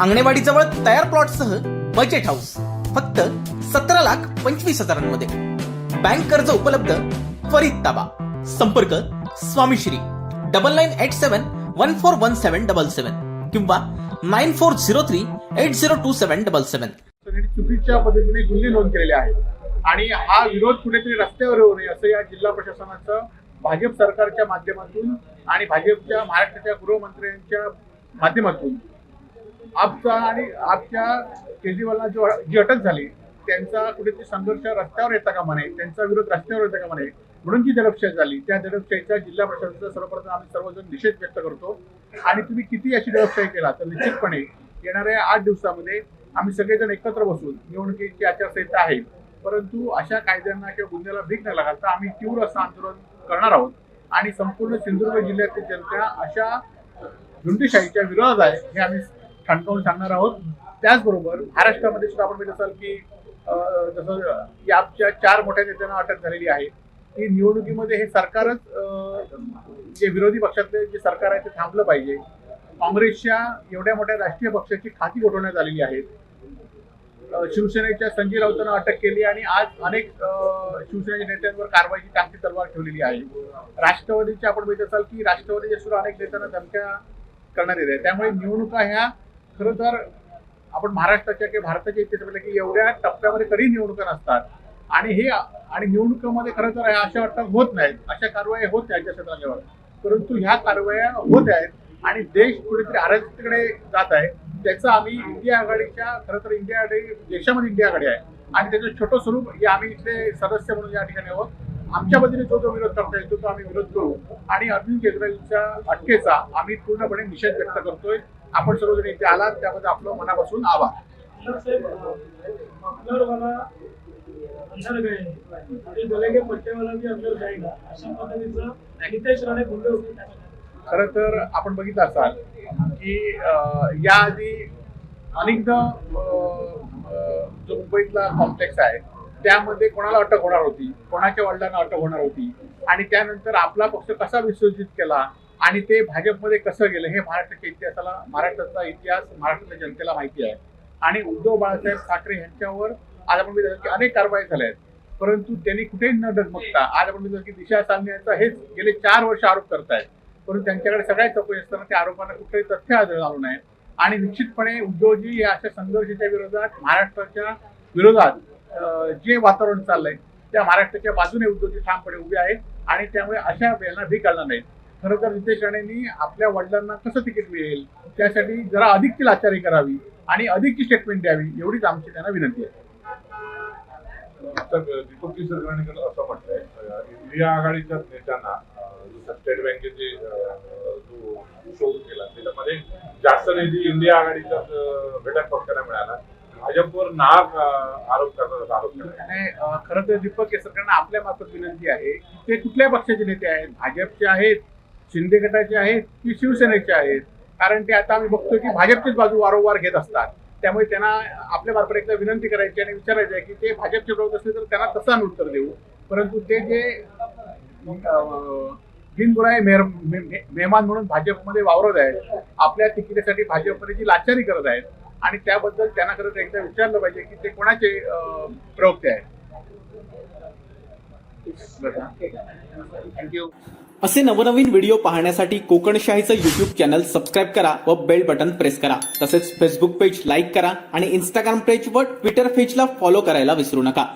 अंगणेवाडीजवळ तयार प्लॉटसह budget house फक्त सतरा लाख पंचवीस हजारांमध्ये. बँक कर्ज उपलब्ध त्वरित ताबा. संपर्क Swamishri double nine eight seven one four one seven double seven किंवा nine four zero three eight zero two seven double seven चुकीच्या पद्धतीने गुन्हे नोंद केलेले आहेत. आणि हा विरोध कुठेतरी रस्त्यावर होऊ नये असं या जिल्हा प्रशासनाचं भाजप सरकारच्या माध्यमातून आणि भाजपच्या महाराष्ट्राच्या गृहमंत्र्यांच्या माध्यमातून आपचा आणि आपच्या केजरीवालला जो जी अटक झाली त्यांचा कुठेतरी संघर्ष रस्त्यावर येता कामा नये त्यांचा विरोध रस्त्यावर येता कामा नये म्हणून जी दडपशाही झाली त्या दडपशाहीचा जिल्हा प्रशासनाचा सर्वप्रथम आम्ही सर्वजण निषेध व्यक्त करतो. आणि तुम्ही किती अशी दडपशाही केला तर निश्चितपणे येणाऱ्या आठ दिवसामध्ये आम्ही सगळेजण एकत्र बसून निवडणुकीची आचारसंहिता आहे. परंतु अशा कायद्यांना किंवा गुन्ह्याला भीक न लागता आम्ही तीव्र असं आंदोलन करणार आहोत. आणि संपूर्ण सिंधुदुर्ग जिल्ह्यातील जनता अशा झुंडीशाहीच्या विरोधात आहे हे आम्ही ठणकावून सांगणार आहोत. त्याचबरोबर महाराष्ट्रामध्ये सुद्धा आपण बघितलं असाल की जसं याच्या चार मोठ्या नेत्यांना अटक झालेली आहे. की निवडणुकीमध्ये हे सरकारच जे विरोधी पक्षातले जे सरकार आहे ते थांबलं पाहिजे. काँग्रेसच्या एवढ्या मोठ्या राष्ट्रीय पक्षाची खाती उठवण्यात आलेली आहेत. शिवसेनेच्या संजय राऊतांना अटक केली आणि आज अनेक शिवसेनेच्या नेत्यांवर कारवाईची टांगती तलवार ठेवलेली आहे. राष्ट्रवादीच्या आपण बघित असाल की राष्ट्रवादीच्या सुद्धा अनेक नेत्यांना धमक्या करण्यात येत आहे त्यामुळे निवडणुका ह्या खरं तर आपण महाराष्ट्राच्या किंवा भारताच्या इतिहासात पाहिलं की एवढ्या टप्प्यामध्ये कधी निवडणुका नसतात. आणि हे आणि निवडणुकीमध्ये खरं तर अशा अटक होत नाहीत. अशा कारवाया होत नाहीत त्या परंतु ह्या कारवाया होत आहेत आणि देश कुठेतरी आरक्षकडे जात आहे. त्याचं आम्ही इंडिया आघाडीच्या खरं तर इंडिया आघाडी देशामध्ये इंडिया आघाडी आहे. आणि त्याचं छोटं स्वरूप हे आम्ही इथले सदस्य म्हणून या ठिकाणी आहोत. आमच्या वतीने जो जो विरोध करता येतो तो आम्ही विरोध करू. आणि अरविंद केजरीवालच्या अटकेचा आम्ही पूर्णपणे निषेध व्यक्त करतोय. आपण सर्वजण इथे आलात त्यामध्ये आपलं मनापासून आभार. साहेब अंदर गए आणि गले के पट्टे वाला भी अंदर जाएगा अशा पद्धतीचं नितेश राणे बोलले होते खरं तर आपण बघितलं असाल की याआधी अनेकदा जो मुंबईतला कॉम्प्लेक्स आहे त्यामध्ये कोणाला अटक होणार होती कोणाच्या वडिलांना अटक होणार होती? आणि त्यानंतर आपला पक्ष कसा विसर्जित केला आणि ते भाजपमध्ये कसं गेलं हे महाराष्ट्राच्या इतिहासाला महाराष्ट्राचा इतिहास महाराष्ट्राच्या जनतेला माहिती आहे. आणि उद्धव बाळासाहेब ठाकरे यांच्यावर आज आपण बघितलं की अनेक कारवाई झाल्या आहेत. परंतु त्यांनी कुठेही न डगमगता आज आपण बघितलं की दिशा सांगण्याचा हेच गेले चार वर्ष आरोप करतायत. परंतु त्यांच्याकडे सगळ्या चौकशी असताना त्या आरोपांना कुठलंही तथ्य आढळून आलं नाही. आणि निश्चितपणे उद्धवजी या अशा संघर्षाच्या विरोधात महाराष्ट्राच्या विरोधात जे वातावरण चाललंय त्या महाराष्ट्राच्या बाजूने उद्धवजी ठामपणे उभे आहेत आणि त्यामुळे अशा वेळेला भीक घालणार नाही खरं तर नितेश राणेंनी आपल्या वडिलांना कसं तिकीट मिळेल त्यासाठी जरा अधिकची लाचारी करावी आणि अधिकची स्टेटमेंट द्यावी एवढीच आमची त्यांना विनंती आहे. तर सरकारने असं म्हटलंय इंडिया आघाडीच्या नेत्यांना स्टेट बँकेचे जो शोध केला त्याच्यामध्ये जास्त निधी इंडिया आघाडीच्या घटक पक्षाला मिळाला. भाजपवर नाग आरोप करतात आरोप केला खरं तर दीपक केसरकरांना आपल्या मार्फत विनंती आहे की ते कुठल्या पक्षाचे नेते आहेत? भाजपचे आहेत? शिंदे गटाचे आहेत? की शिवसेनेचे आहेत? कारण ते आता आम्ही बघतो की भाजपचीच बाजू वारंवार घेत असतात. त्यामुळे त्यांना आपल्या मार्फत एकदा विनंती करायची आणि विचारायची आहे की ते भाजपचे विरोध असले तर त्यांना तसं आम्ही उत्तर देऊ. परंतु ते जे बिनबुराय मेहर मे- मेहमान म्हणून भाजपमध्ये वावरत आहेत आपल्या तिकिटासाठी भाजपमध्ये जी लाचारी करत आहेत आणि त्याबद्दल त्यांना खरंच एकदा विचारलं पाहिजे की ते कोणाचे प्रवक्ते आहेत. थँक्यू असे नवनवीन व्हिडिओ पाहण्यासाठी कोकणशाहीचं युट्यूब चॅनल सबस्क्राईब करा व बेल बटन प्रेस करा. तसेच फेसबुक पेज लाईक करा आणि इंस्टाग्राम पेज व ट्विटर पेजला फॉलो करायला विसरू नका.